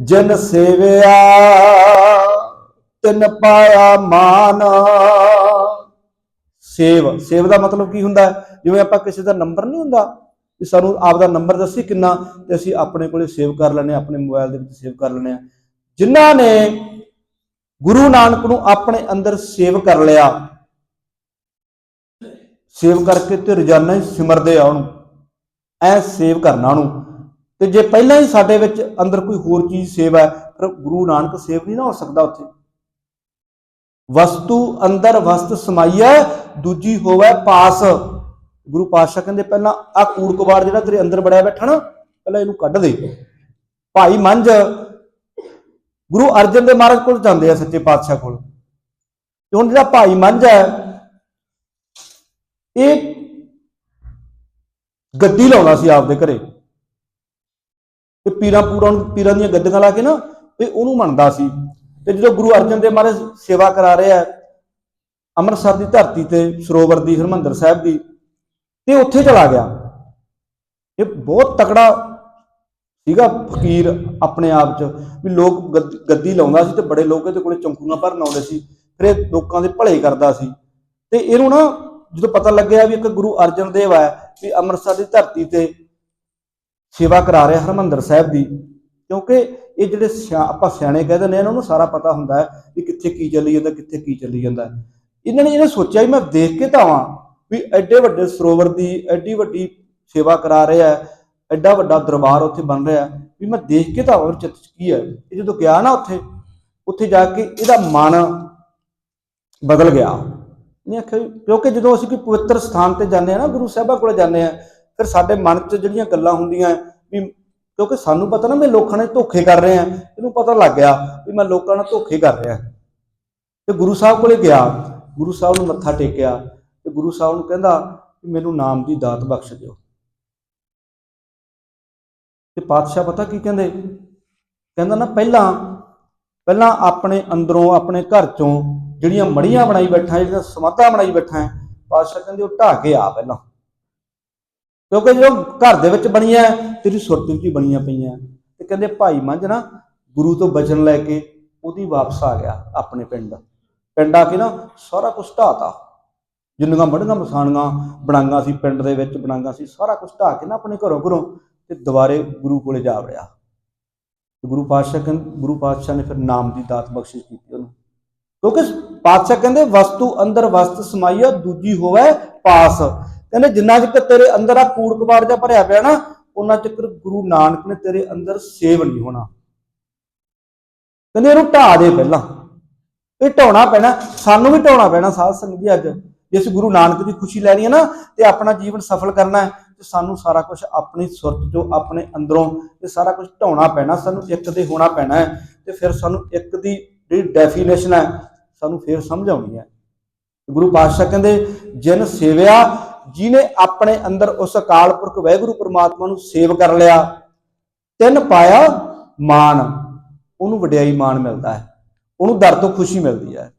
ਜਿਨ ਸੇਵਿਆ, ਤਿਨ ਪਾਇਆ ਮਾਨ। ਸੇਵ ਸੇਵ ਦਾ ਮਤਲਬ ਕੀ ਹੁੰਦਾ ਹੈ? ਜਿਵੇਂ ਆਪਾਂ ਕਿਸੇ ਦਾ ਨੰਬਰ ਨਹੀਂ ਹੁੰਦਾ, ਵੀ ਸਾਨੂੰ ਆਪ ਦਾ ਨੰਬਰ ਦੱਸੀ ਕਿੰਨਾ, ਤੇ ਅਸੀਂ ਆਪਣੇ ਕੋਲੇ ਸੇਵ ਕਰ ਲੈਣੇ ਆਪਣੇ ਮੋਬਾਈਲ ਦੇ ਵਿੱਚ ਸੇਵ ਕਰ ਲੈਣੇ ਆ ਜਿਨ੍ਹਾਂ ਨੇ ਗੁਰੂ ਨਾਨਕ ਨੂੰ ਆਪਣੇ ਅੰਦਰ ਸੇਵ ਕਰ ਲਿਆ, ਸੇਵ ਕਰਕੇ ਤੇ ਰੋਜ਼ਾਨਾ ਹੀ ਸਿਮਰਦੇ ਆ ਉਹਨੂੰ, ਐ ਸੇਵ ਕਰਨਾ ਉਹਨੂੰ। ਤੇ ਜੇ ਪਹਿਲਾਂ ਹੀ ਸਾਡੇ ਵਿੱਚ ਅੰਦਰ ਕੋਈ ਹੋਰ ਚੀਜ਼ ਸੇਵ ਹੈ ਫਿਰ ਗੁਰੂ ਨਾਨਕ ਸੇਵ ਨਹੀਂ ਨਾ ਹੋ ਸਕਦਾ ਉੱਥੇ। ਵਸਤੂ ਅੰਦਰ ਵਸਤ ਸਮਾਈਐ ਦੂਜੀ ਹੋਵੇ ਪਾਸ। ਗੁਰੂ ਪਾਤਸ਼ਾਹ ਕਹਿੰਦੇ ਪਹਿਲਾਂ ਆ ਕੂੜ ਕਬਾੜ ਜਿਹੜਾ ਤੇਰੇ ਅੰਦਰ ਬੜਿਆ ਬੈਠਾ ਨਾ, ਪਹਿਲਾਂ ਇਹਨੂੰ ਕੱਢ ਦੇ। ਭਾਈ ਮੰਝ, ਗੁਰੂ ਅਰਜਨ ਦੇ ਮਹਾਰਾਜ ਕੋਲ ਜਾਂਦੇ ਆ ਸੱਚੇ ਪਾਤਸ਼ਾਹ ਕੋਲ। ਤੇ ਹੁਣ ਜਿਹੜਾ ਭਾਈ ਮੰਝ ਹੈ, ਇਹ ਗੱਦੀ ਲਾਉਂਦਾ ਸੀ ਆਪਦੇ ਘਰੇ। ਤੇ ਪੀਰਾਂ ਪੂਰਾਂ ਨੂੰ ਪੀਰਾਂ ਦੀਆਂ ਗੱਦੀਆਂ ਲਾ ਕੇ ਨਾ ਤੇ ਉਹਨੂੰ ਮੰਨਦਾ ਸੀ। ਤੇ ਜਦੋਂ ਗੁਰੂ ਅਰਜਨ ਦੇਵ ਮਹਾਰਾਜ ਸੇਵਾ ਕਰਾ ਰਿਹਾ ਹੈ ਅੰਮ੍ਰਿਤਸਰ ਦੀ ਧਰਤੀ ਤੇ ਸਰੋਵਰ ਦੀ, ਹਰਮੰਦਰ ਸਾਹਿਬ ਦੀ, ਤੇ ਉੱਥੇ ਚਲਾ ਗਿਆ। ਇਹ ਬਹੁਤ ਤਕੜਾ ਸੀਗਾ ਫਕੀਰ ਆਪਣੇ ਆਪ 'ਚ, ਵੀ ਲੋਕ ਗੱਦ- ਗੱਦੀ ਲਾਉਂਦਾ ਸੀ ਤੇ ਬੜੇ ਲੋਕ ਇਹਦੇ ਕੋਲੇ ਚੌਂਕੂਆਂ ਭਰਨ ਆਉਂਦੇ ਸੀ। ਫਿਰ ਇਹ ਲੋਕਾਂ ਦੇ ਭਲੇ ਕਰਦਾ ਸੀ। ਤੇ ਇਹਨੂੰ ਨਾ ਜਦੋਂ ਪਤਾ ਲੱਗਿਆ ਵੀ ਇੱਕ ਗੁਰੂ ਅਰਜਨ ਦੇਵ ਹੈ ਵੀ ਅੰਮ੍ਰਿਤਸਰ ਦੀ ਧਰਤੀ ਤੇ ਸੇਵਾ ਕਰਾ ਰਿਹਾ ਹਰਮੰਦਰ ਸਾਹਿਬ ਦੀ, ਕਿਉਂਕਿ ਇਹ ਜਿਹੜੇ ਸਿਆ- ਆਪਾਂ ਸਿਆਣੇ ਕਹਿੰਦੇ ਨੇ ਇਹਨਾਂ ਨੂੰ ਸਾਰਾ ਪਤਾ ਹੁੰਦਾ ਹੈ ਵੀ ਕਿੱਥੇ ਕੀ ਚੱਲੀ ਜਾਂਦਾ, ਕਿੱਥੇ ਕੀ ਚੱਲੀ ਜਾਂਦਾ। ਇਹਨਾਂ ਨੇ ਇਹਨੇ ਸੋਚਿਆ ਵੀ ਮੈਂ ਦੇਖ ਕੇ ਤਾਂ ਆਵਾਂ ਵੀ ਐਡੇ ਵੱਡੇ ਸਰੋਵਰ ਦੀ ਐਡੀ ਵੱਡੀ ਸੇਵਾ ਕਰਾ ਰਿਹਾ ਹੈ, ਐਡਾ ਵੱਡਾ ਦਰਬਾਰ ਉੱਥੇ ਬਣ ਰਿਹਾ ਵੀ ਮੈਂ ਦੇਖ ਕੇ ਤਾਂ ਆਵਾਂ ਚਿੱਤ 'ਚ ਕੀ ਹੈ। ਇਹ ਜਦੋਂ ਗਿਆ ਨਾ ਉੱਥੇ ਉੱਥੇ ਜਾ ਕੇ ਇਹਦਾ ਮਨ ਬਦਲ ਗਿਆ। ਇਹਨੇ ਆਖਿਆ ਕਿਉਂਕਿ ਜਦੋਂ ਅਸੀਂ ਕੋਈ ਪਵਿੱਤਰ ਸਥਾਨ ਤੇ ਜਾਂਦੇ ਆ ਨਾ, ਗੁਰੂ ਸਾਹਿਬਾਂ ਕੋਲ ਜਾਂਦੇ ਆ ਫਿਰ ਸਾਡੇ ਮਨ 'ਚ ਜਿਹੜੀਆਂ ਗੱਲਾਂ ਹੁੰਦੀਆਂ ਵੀ ਕਿਉਂਕਿ ਸਾਨੂੰ ਪਤਾ ਨਾ ਮੈਂ ਲੋਕਾਂ ਨੇ ਧੋਖੇ ਕਰ ਰਿਹਾ ਆ ਇਹਨੂੰ ਪਤਾ ਲੱਗ ਗਿਆ ਵੀ ਮੈਂ ਲੋਕਾਂ ਨਾਲ ਧੋਖੇ ਕਰ ਰਿਹਾ ਤੇ ਗੁਰੂ ਸਾਹਿਬ ਕੋਲੇ ਗਿਆ ਗੁਰੂ ਸਾਹਿਬ ਨੂੰ ਮੱਥਾ ਟੇਕਿਆ ਤੇ ਗੁਰੂ ਸਾਹਿਬ ਨੂੰ ਕਹਿੰਦਾ ਮੈਨੂੰ ਨਾਮ ਦੀ ਦਾਤ ਬਖਸ਼ ਦਿਓ। ਤੇ ਪਾਤਸ਼ਾਹ ਪਤਾ ਕੀ ਕਹਿੰਦੇ? ਕਹਿੰਦਾ ਨਾ ਪਹਿਲਾਂ ਪਹਿਲਾਂ ਆਪਣੇ ਅੰਦਰੋਂ ਆਪਣੇ ਘਰ ਚੋਂ ਜਿਹੜੀਆਂ ਮੜੀਆਂ ਬਣਾਈ ਬੈਠਾ ਜਿਹੜੀਆਂ ਸਮਾਧਾਂ ਬਣਾਈ ਬੈਠਾ ਹੈ, ਪਾਤਸ਼ਾਹ ਕਹਿੰਦੇ ਉਹ ਢਾਹ ਕੇ ਆ ਪਹਿਲਾਂ। ਕਿਉਂਕਿ ਜੋ ਘਰ ਦੇ ਵਿੱਚ ਬਣੀਆਂ ਤੇਰੀ ਸੁਰਤ ਵਿੱਚ ਹੀ ਬਣੀਆਂ ਪਈਆਂ। ਤੇ ਕਹਿੰਦੇ, ਭਾਈ ਮੰਝ ਨਾ, ਗੁਰੂ ਤੋਂ ਬਚਨ ਲੈ ਕੇ ਉਹਦੀ ਵਾਪਸ ਆ ਗਿਆ ਆਪਣੇ ਪਿੰਡ। ਪਿੰਡ ਆ ਕੇ ਨਾ ਸਾਰਾ ਕੁਝ ਢਾਤਾ। ਜਿੰਨੀਆਂ ਮੜੀਆਂ ਮਸਾਣੀਆਂ ਬਣਾਈਆਂ ਸੀ, ਪਿੰਡ ਦੇ ਵਿੱਚ ਬਣਾਈਆਂ ਸੀ, ਸਾਰਾ ਕੁਝ ਢਾਹ ਕੇ ਨਾ ਆਪਣੇ ਘਰੋਂ ਘਰੋਂ ਤੇ ਦੁਬਾਰੇ ਗੁਰੂ ਕੋਲੇ ਜਾ ਵੜਿਆ। ਗੁਰੂ ਪਾਤਸ਼ਾਹ ਕਹਿੰਦੇ ਗੁਰੂ ਪਾਤਸ਼ਾਹ ਨੇ ਫਿਰ ਨਾਮ ਦੀ ਦਾਤ ਬਖਸ਼ਿਸ਼ ਕੀਤੀ ਉਹਨੂੰ। ਕਿਉਂਕਿ ਪਾਤਸ਼ਾਹ ਕਹਿੰਦੇ, ਵਸਤੂ ਅੰਦਰ ਵਸਤ ਸਮਾਈਆ, ਦੂਜੀ ਹੋਵੇ ਪਾਸ। ਕਹਿੰਦੇ ਜਿੰਨਾ ਚਿਰ ਤੇਰੇ ਅੰਦਰ ਆ ਕੂੜ ਕਬਾੜ ਜਿਹਾ ਭਰਿਆ ਪਿਆ ਨਾ, ਉਹਨਾਂ ਚਿਰ ਗੁਰੂ ਨਾਨਕ ਨੇ ਤੇਰੇ ਅੰਦਰ ਸੇਵ ਨਹੀਂ ਹੋਣਾ। ਕਹਿੰਦੇ ਇਹਨੂੰ ਢਾ ਦੇ ਪਹਿਲਾਂ। ਇਹ ਢਾਉਣਾ ਪੈਣਾ, ਸਾਨੂੰ ਵੀ ਢਾਉਣਾ ਪੈਣਾ ਸਾਧ ਸੰਗਤ ਜੀ ਅੱਜ। ਜੇ ਗੁਰੂ ਨਾਨਕ ਦੀ ਖੁਸ਼ੀ ਲੈਣੀ ਹੈ ਨਾ, ਤੇ ਆਪਣਾ ਜੀਵਨ ਸਫਲ ਕਰਨਾ ਹੈ, ਤੇ ਸਾਨੂੰ ਸਾਰਾ ਕੁਝ ਆਪਣੀ ਸੁਰਤ ਚੋਂ, ਆਪਣੇ ਅੰਦਰੋਂ ਇਹ ਸਾਰਾ ਕੁਝ ਢਾਉਣਾ ਪੈਣਾ, ਸਾਨੂੰ ਇੱਕ ਦੇ ਹੋਣਾ ਪੈਣਾ ਹੈ, ਤੇ ਫਿਰ ਸਾਨੂੰ ਇੱਕ ਦੀ ਜਿਹੜੀ ਡੈਫੀਨੇਸ਼ਨ ਹੈ, ਸਾਨੂੰ ਫਿਰ ਸਮਝ ਆਉਣੀ ਹੈ। ਗੁਰੂ ਪਾਤਸ਼ਾਹ ਕਹਿੰਦੇ, ਜਿਨ ਸੇਵਿਆ ਜਿਨੇ ਆਪਣੇ ਅੰਦਰ ਉਸ ਅਕਾਲ ਪੁਰਖ ਵਾਹਿਗੁਰੂ ਪ੍ਰਮਾਤਮਾ ਨੂੰ ਸੇਵ ਕਰ ਲਿਆ, ਤਿੰਨ ਪਾਇਆ ਮਾਨ ਉਹਨੂੰ ਵਡਿਆਈ ਮਾਨ ਮਿਲਦਾ ਹੈ, ਉਹਨੂੰ ਦਰ ਤੋਂ ਖੁਸ਼ੀ ਮਿਲਦੀ ਹੈ।